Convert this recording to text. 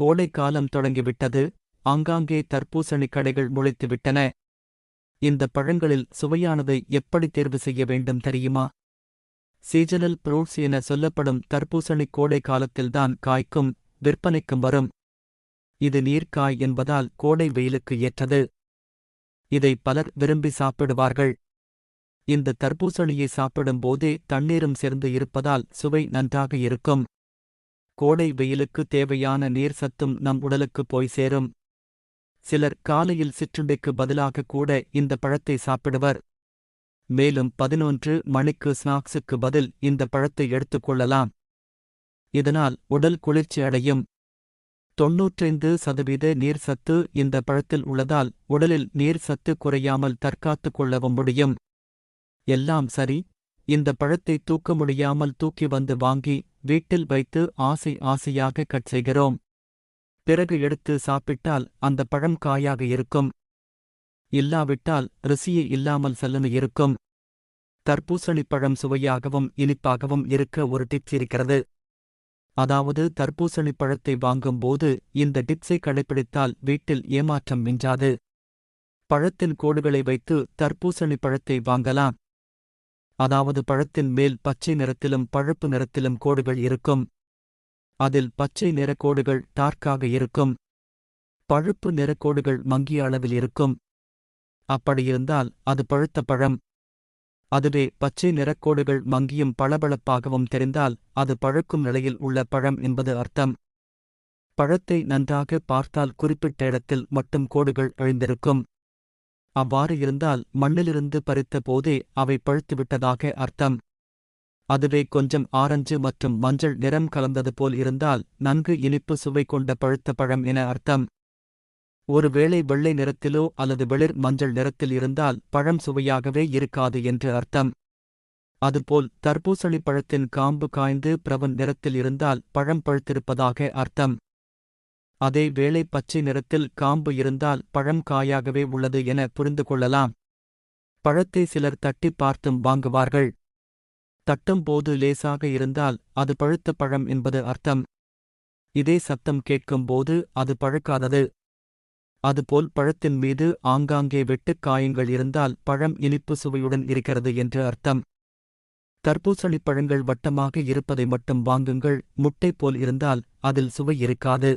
கோடை காலம் தொடங்கிவிட்டது. ஆங்காங்கே தர்பூசணி கடைகள் முளைத்துவிட்டன. இந்த பழங்களில் சுவையானதை எப்படி தேர்வு செய்ய வேண்டும் தெரியுமா? சீஜனல் புரூட்ஸ் என சொல்லப்படும் தர்பூசணி கோடை காலத்தில்தான் காய்க்கும் விற்பனைக்கும் வரும். இது நீர்க்காய் என்பதால் கோடை வெயிலுக்கு ஏற்றது. இதை பலர் விரும்பி சாப்பிடுவார்கள். இந்த தர்பூசணியை சாப்பிடும்போதே தண்ணீரும் சேர்ந்து இருப்பதால் சுவை நன்றாக இருக்கும். கோடை வெயிலுக்கு தேவையான நீர் சத்தும் நம் உடலுக்கு போய் சேரும். சிலர் காலையில் சிற்றுண்டிக்கு பதிலாக கூட இந்த பழத்தை சாப்பிடுவர். மேலும் பதினொன்று மணிக்கு ஸ்நாக்ஸுக்கு பதில் இந்த பழத்தை எடுத்துக்கொள்ளலாம் இதனால் உடல் குளிர்ச்சி அடையும். தொன்னூற்றைந்து சதவீத நீர் சத்து இந்த பழத்தில் உள்ளதால் உடலில் நீர் சத்து குறையாமல் தற்காத்துக் கொள்ளவும் முடியும். எல்லாம் சரி. இந்த பழத்தை தூக்க முடியாமல் தூக்கி வந்து வாங்கி வீட்டில் வைத்து ஆசை ஆசையாக கட் செய்கிறோம். பிறகு எடுத்து சாப்பிட்டால் அந்த பழம் காயாக இருக்கும். இல்லாவிட்டால் ருசியே இல்லாமல் செல்லனு இருக்கும். தர்பூசணிப் பழம் சுவையாகவும் இனிப்பாகவும் இருக்க ஒரு டிப்ஸ் இருக்கிறது. அதாவது தர்பூசணிப் பழத்தை வாங்கும்போது இந்த டிப்ஸை கடைப்பிடித்தால் வீட்டில் ஏமாற்றம் மிஞ்சாது. பழத்தின் கோடுகளை வைத்து தர்பூசணி பழத்தை வாங்கலாம். அதாவது பழத்தின் மேல் பச்சை நிறத்திலும் பழுப்பு நிறத்திலும் கோடுகள் இருக்கும். அதில் பச்சை நிறக்கோடுகள் டார்க்காக இருக்கும். பழுப்பு நிறக்கோடுகள் மங்கிய அளவில் இருக்கும். அப்படியிருந்தால் அது பழுத்த பழம். அதுவே பச்சை நிறக்கோடுகள் மங்கியும் பளபளப்பாகவும் தெரிந்தால் அது பழுக்கும் நிலையில் உள்ள பழம் என்பது அர்த்தம். பழத்தை நன்றாக பார்த்தால் குறிப்பிட்ட இடத்தில் மட்டும் கோடுகள் எழுந்திருக்கும். அவ்வாறு இருந்தால் மண்ணிலிருந்து பறித்த போதே அவை பழுத்துவிட்டதாக அர்த்தம். அதுவே கொஞ்சம் ஆரஞ்சு மற்றும் மஞ்சள் நிறம் கலந்தது போல் இருந்தால் நன்கு இனிப்பு சுவை கொண்ட பழுத்த பழம் என அர்த்தம். ஒருவேளை வெள்ளை நிறத்திலோ அல்லது வெளிர் மஞ்சள் நிறத்தில் இருந்தால் பழம் சுவையாகவே இருக்காது என்று அர்த்தம். அதுபோல் தர்பூசணி பழத்தின் காம்பு காய்ந்து பிரவன் நிறத்தில் இருந்தால் பழம் பழுத்திருப்பதாக அர்த்தம். அதே வேளை பச்சை நிறத்தில் காம்பு இருந்தால் பழம் காயாகவே உள்ளது என புரிந்து கொள்ளலாம். பழத்தை சிலர் தட்டி பார்த்தும் வாங்குவார்கள். தட்டும் போது லேசாக இருந்தால் அது பழுத்த பழம் என்பது அர்த்தம். இதே சத்தம் கேட்கும்போது அது பழுக்காதது. அதுபோல் பழத்தின் மீது ஆங்காங்கே வெட்டுக் காயங்கள் இருந்தால் பழம் இனிப்பு சுவையுடன் இருக்கிறது என்று அர்த்தம். தர்பூசணி பழங்கள் வட்டமாக இருப்பதை மட்டும் வாங்குங்கள். முட்டை போல் இருந்தால் அதில் சுவை இருக்காது.